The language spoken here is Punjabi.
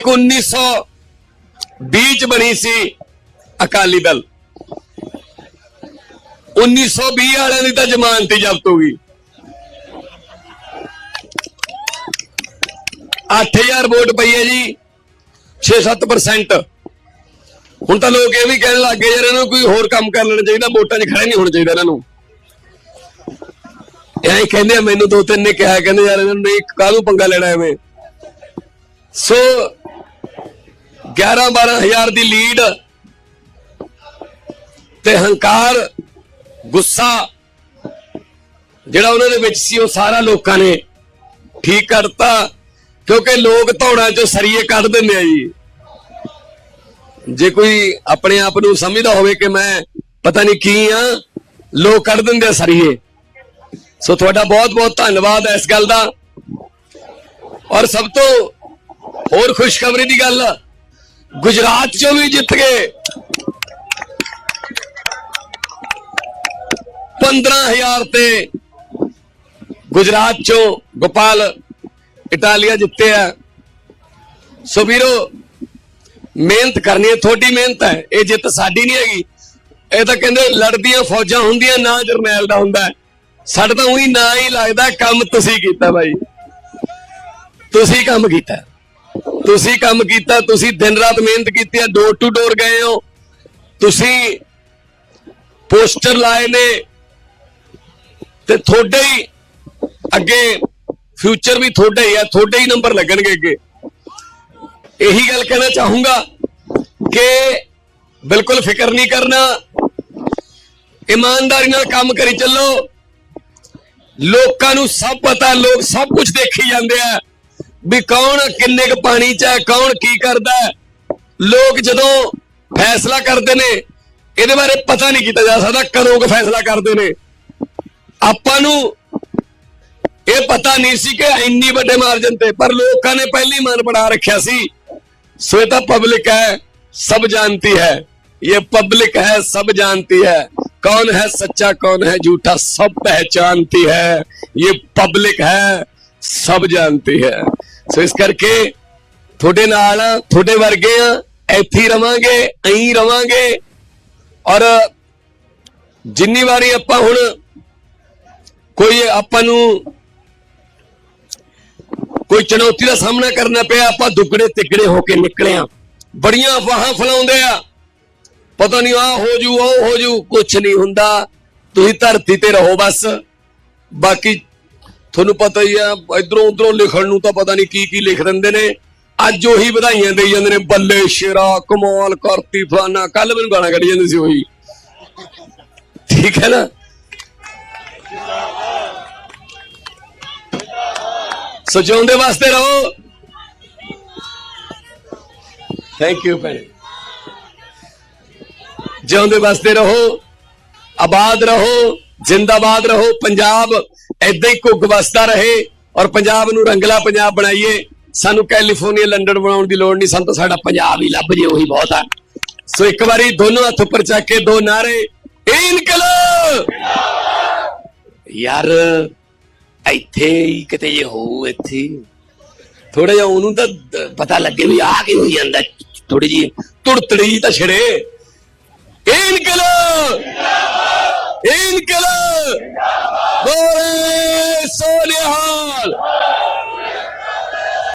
1920 ਚ ਬਣੀ ਸੀ ਅਕਾਲੀ ਦਲ। 1920 ਵਾਲਿਆਂ ਦੀ ਤਾਂ ਜ਼ਮਾਨਤ ਹੀ ਜ਼ਬਤ ਹੋ ਗਈ। 8000 ਵੋਟ ਪਈ ਹੈ ਜੀ 6-7% ਹੁਣ ਤਾਂ ਲੋਕ ਇਹ ਵੀ ਕਹਿਣ ਲੱਗ ਗਏ, ਯਾਰ ਇਹਨਾਂ ਨੂੰ ਕੋਈ ਹੋਰ ਕੰਮ ਕਰ ਲੈਣਾ ਚਾਹੀਦਾ, ਵੋਟਾਂ 'ਚ ਖੜਾ ਨਹੀਂ ਹੋਣਾ ਚਾਹੀਦਾ ਇਹਨਾਂ ਨੂੰ। ਐਂ ਕਹਿੰਦੇ ਆ, ਮੈਨੂੰ ਦੋ ਤਿੰਨ ਨੇ ਕਿਹਾ, ਕਹਿੰਦੇ ਯਾਰ ਇਹਨਾਂ ਨੂੰ ਨਹੀਂ, ਕਾਹਨੂੰ ਪੰਗਾ ਲੈਣਾ ਐਵੇਂ। ਸੋ 11 12000 ਦੀ ਲੀਡ ਤੇ ਹੰਕਾਰ, ਗੁੱਸਾ ਜਿਹੜਾ ਉਹਨਾਂ ਦੇ ਵਿੱਚ ਸੀ, ਉਹ ਸਾਰਾ ਲੋਕਾਂ ਨੇ ਠੀਕ ਕਰਤਾ, ਕਿਉਂਕਿ ਲੋਕ ਧੌੜਾਂ ਚੋਂ ਸਰੀਏ ਕੱਢ ਦਿੰਦੇ ਆ ਜੀ। ਜੇ ਕੋਈ ਆਪਣੇ ਆਪ ਨੂੰ ਸਮਝਦਾ ਹੋਵੇ ਕਿ ਮੈਂ ਪਤਾ ਨਹੀਂ ਕੀ ਆ, ਲੋਕ ਕੱਢ ਦਿੰਦੇ ਆ ਸਰੀਏ। ਸੋ ਤੁਹਾਡਾ ਬਹੁਤ ਬਹੁਤ ਧੰਨਵਾਦ ਇਸ ਗੱਲ ਦਾ। ਔਰ ਸਭ ਤੋਂ ਹੋਰ ਖੁਸ਼ਖਬਰੀ ਦੀ ਗੱਲ ਗੁਜਰਾਤ ਚੋਂ ਵੀ ਜਿੱਤ ਗਏ। 15000 ਤੇ ਗੁਜਰਾਤ ਚੋਂ ਗੋਪਾਲ ਇਟਾਲੀਆ ਜਿੱਤੇ ਆ। ਸੋ ਵੀਰੋ, ਮਿਹਨਤ ਕਰਨੀ ਹੈ, ਤੁਹਾਡੀ ਮਿਹਨਤ ਹੈ, ਇਹ ਜਿੱਤ ਸਾਡੀ ਨਹੀਂ ਹੈਗੀ। ਇਹ ਤਾਂ ਕਹਿੰਦੇ ਲੜਦੀਆਂ ਫੌਜਾਂ ਹੁੰਦੀਆਂ, ਨਾ ਜਰਨੈਲ ਦਾ ਹੁੰਦਾ ਹੈ। ਸਾਡਾ ਤਾਂ ਉਹੀ ਨਾ ਹੀ ਲੱਗਦਾ, ਕੰਮ ਤੁਸੀਂ ਕੀਤਾ ਬਾਈ। ਤੁਸੀਂ ਕੰਮ ਕੀਤਾ। ਤੁਸੀਂ ਕੰਮ ਕੀਤਾ, ਤੁਸੀਂ ਦਿਨ ਰਾਤ ਮਿਹਨਤ ਕੀਤੀ ਹੈ ਡੋਰ ਟੂ ਡੋਰ ਗਏ ਹੋ। ਤੁਸੀਂ ਪੋਸਟਰ ਲਾਏ ਨੇ ਤੇ ਤੁਹਾਡੇ ਹੀ ਅੱਗੇ ਫਿਊਚਰ ਵੀ ਤੁਹਾਡਾ ਹੀ ਹੈ ਤੁਹਾਡੇ ਹੀ ਨੰਬਰ ਲੱਗਣਗੇ ਅੱਗੇ। ਇਹੀ ਗੱਲ ਕਹਿਣਾ ਚਾਹੂੰਗਾ ਕਿ ਬਿਲਕੁਲ ਫਿਕਰ ਨਹੀਂ ਕਰਨਾ। ਇਮਾਨਦਾਰੀ ਨਾਲ ਕੰਮ ਕਰੀ ਚੱਲੋ। ਲੋਕਾਂ ਨੂੰ ਸਭ ਪਤਾ, ਲੋਕ ਸਭ ਕੁਝ ਦੇਖੀ ਜਾਂਦੇ ਆ। ਵੀ ਕੌਣ ਕਿੰਨੇ ਕੁ ਪਾਣੀ ਚ ਹੈ ਕੌਣ ਕੀ ਕਰਦਾ ਹੈ ਲੋਕ ਜਦੋਂ ਫੈਸਲਾ ਕਰਦੇ ਨੇ ਇਹਦੇ ਬਾਰੇ ਪਤਾ ਨਹੀਂ ਕੀਤਾ ਜਾ ਸਕਦਾ ਕਦੋਂ ਕੁ ਫੈਸਲਾ ਕਰਦੇ ਨੇ ਆਪਾਂ ਨੂੰ ਇਹ ਪਤਾ ਨਹੀਂ ਸੀ ਕਿ ਇੰਨੀ ਵੱਡੇ ਮਾਰਜਨ ਤੇ ਪਰ ਲੋਕਾਂ ਨੇ ਪਹਿਲੀ ਮਨ ਬਣਾ ਰੱਖਿਆ ਸੀ ਸੋ ਇਹ ਤਾਂ ਪਬਲਿਕ ਹੈ सब जानती है ये पब्लिक है सब जानती है कौन है सच्चा कौन है झूठा सब पहचानती है ये पब्लिक है सब जानती है ਸੋ ਇਸ ਕਰਕੇ ਤੁਹਾਡੇ ਨਾਲ ਆ ਤੁਹਾਡੇ ਵਰਗੇ ਆ ਇੱਥੇ ਰਵਾਂਗੇ ਐਂ ਰਵਾਂਗੇ। ਔਰ ਜਿੰਨੀ ਵਾਰੀ ਆਪਾਂ ਹੁਣ ਕੋਈ ਆਪਾਂ ਨੂੰ ਕੋਈ ਚੁਣੌਤੀ ਦਾ ਸਾਹਮਣਾ ਕਰਨਾ ਪਿਆ, ਆਪਾਂ ਦੁੱਗੜੇ ਤਿੱਗੜੇ ਹੋ ਕੇ ਨਿਕਲੇ ਆ। ਬੜੀਆਂ ਅਫਵਾਹਾਂ ਫਲਾਉਂਦੇ ਆ। ਪਤਾ ਨਹੀਂ ਆ ਹੋ ਜੂ, ਉਹ ਹੋ ਜੂ ਕੁਝ ਨਹੀਂ ਹੁੰਦਾ। ਤੁਸੀਂ ਧਰਤੀ ਤੇ ਰਹੋ ਬਸ। ਬਾਕੀ ਤੁਹਾਨੂੰ ਪਤਾ ਹੀ ਆ, ਇਧਰੋਂ ਉਧਰੋਂ ਲਿਖਣ ਨੂੰ ਤਾਂ ਪਤਾ ਨਹੀਂ ਕੀ ਕੀ ਲਿਖ ਦਿੰਦੇ ਨੇ। ਅੱਜ ਉਹੀ ਵਧਾਈਆਂ ਦੇਈ ਜਾਂਦੇ ਨੇ, ਬੱਲੇ, ਸ਼ੇਰਾ, ਕਮਾਲ, ਕਰਤੀ, ਫਲਾਨਾ। ਕੱਲ ਮੈਨੂੰ ਗਾਣਾ ਕੱਢੀ ਜਾਂਦੇ ਸੀ ਉਹੀ। ਠੀਕ ਹੈ ਨਾ? ਸਜਾਉਂਦੇ ਵਾਸਤੇ ਰਹੋ। ਥੈਂਕ ਯੂ ਭੈਣ। ਜਿਉਂਦੇ ਵਾਸਤੇ ਰਹੋ, ਆਬਾਦ ਰਹੋ। ਜਿੰਦਾਬਾਦ ਰਹੋ, ਪੰਜਾਬ ਐਦਾਂ ਹੀ ਘੁੱਗ ਵਸਦਾ ਰਹੇ ਔਰ ਪੰਜਾਬ ਨੂੰ ਰੰਗਲਾ ਪੰਜਾਬ ਬਣਾਈਏ। ਸਾਨੂੰ ਕੈਲੀਫੋਰਨੀਆ, ਲੰਡਨ ਬਣਾਉਣ ਦੀ ਲੋੜ ਨਹੀਂ, ਸਾਨੂੰ ਤਾਂ ਸਾਡਾ ਪੰਜਾਬ ਹੀ ਲੱਭ ਜੇ, ਉਹੀ ਬਹੁਤ ਆ। ਸੋ ਇੱਕ ਵਾਰੀ ਦੋਨੋਂ ਹੱਥ ਉੱਪਰ ਚੱਕ ਕੇ ਦੋ ਨਾਰੇ, ਇਨਕਲਾਬ! ਯਾਰ, ਇੱਥੇ ਹੀ ਕਿਤੇ ਜੇ ਹੋ ਇੱਥੇ। ਥੋੜਾ ਜਿਹਾ ਉਹਨੂੰ ਤਾਂ ਪਤਾ ਲੱਗੇ ਵੀ ਆ ਕੀ ਹੋਈ ਜਾਂਦਾ ਥੋੜੀ ਜੀ ਤੁੜਤੜੀ ਤਾਂ ਛੜੇ। ਇਨਕਲਾਬ! ਇਨਕਲਾਬ ਬੋਲੇ